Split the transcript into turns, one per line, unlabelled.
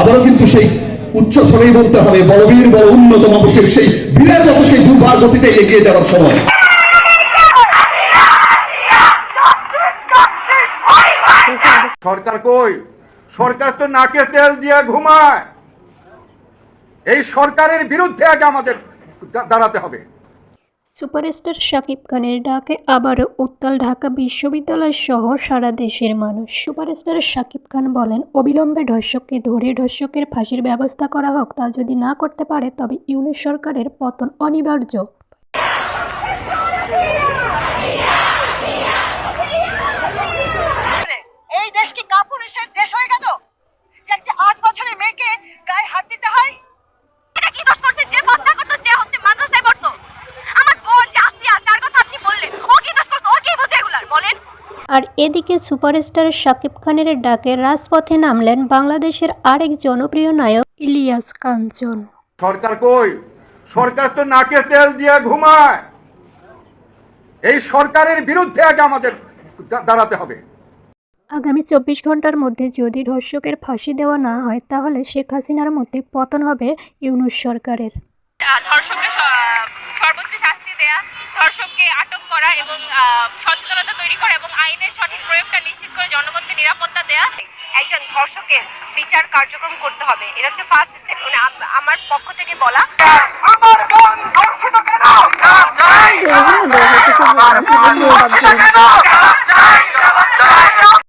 আবারও কিন্তু সেই উচ্চ স্বরেই বলতে হবে বড়বীর বড় উন্নত মানুষের সেই মতো সেই দুর্বার গতিতে এগিয়ে যাওয়ার সময়।
সরকার কই? সরকার তো নাকে তেল দিয়ে ঘুমায়। এই সরকারের বিরুদ্ধে আগে আমাদের দাঁড়াতে হবে।
সুপারস্টার শাকিব খানের ডাকে আবারও উত্তাল ঢাকা বিশ্ববিদ্যালয় সহ সারা দেশের মানুষ। সুপারস্টার শাকিব খান বলেন, অবিলম্বে ধর্ষককে ধরে ধর্ষকের ফাঁসির ব্যবস্থা করা হোক, তা যদি না করতে পারে, তবে ইউনিট সরকারের পতন অনিবার্য। আর এদিকে সুপারস্টার শাকিব খানের ডাকে রাজপথে নামলেন বাংলাদেশের আরেক জনপ্রিয় নায়ক ইলিয়াস কাঞ্চন।
সরকার কই? সরকার তো নাকে তেল দিয়ে ঘুমায়। এই সরকারের বিরুদ্ধে আগে আমাদের দাঁড়াতে হবে।
আগামী চব্বিশ ঘণ্টার মধ্যে যদি ধর্ষকের ফাঁসি দেওয়া না হয় তাহলে শেখ হাসিনার মধ্যে পতন হবে ইউনুস সরকারের।
আহ, দেয়া ধর্ষককে আটক করা এবং সচেতনতা তৈরি করা এবং আইনের সঠিক প্রয়োগটা নিশ্চিত করে জনগণকে নিরাপত্তা দেয়া। একজন ধর্ষকের বিচার কার্যক্রম করতে হবে। এটা হচ্ছে ফার্স্ট স্টেপ মানে আমার পক্ষ থেকে বলা।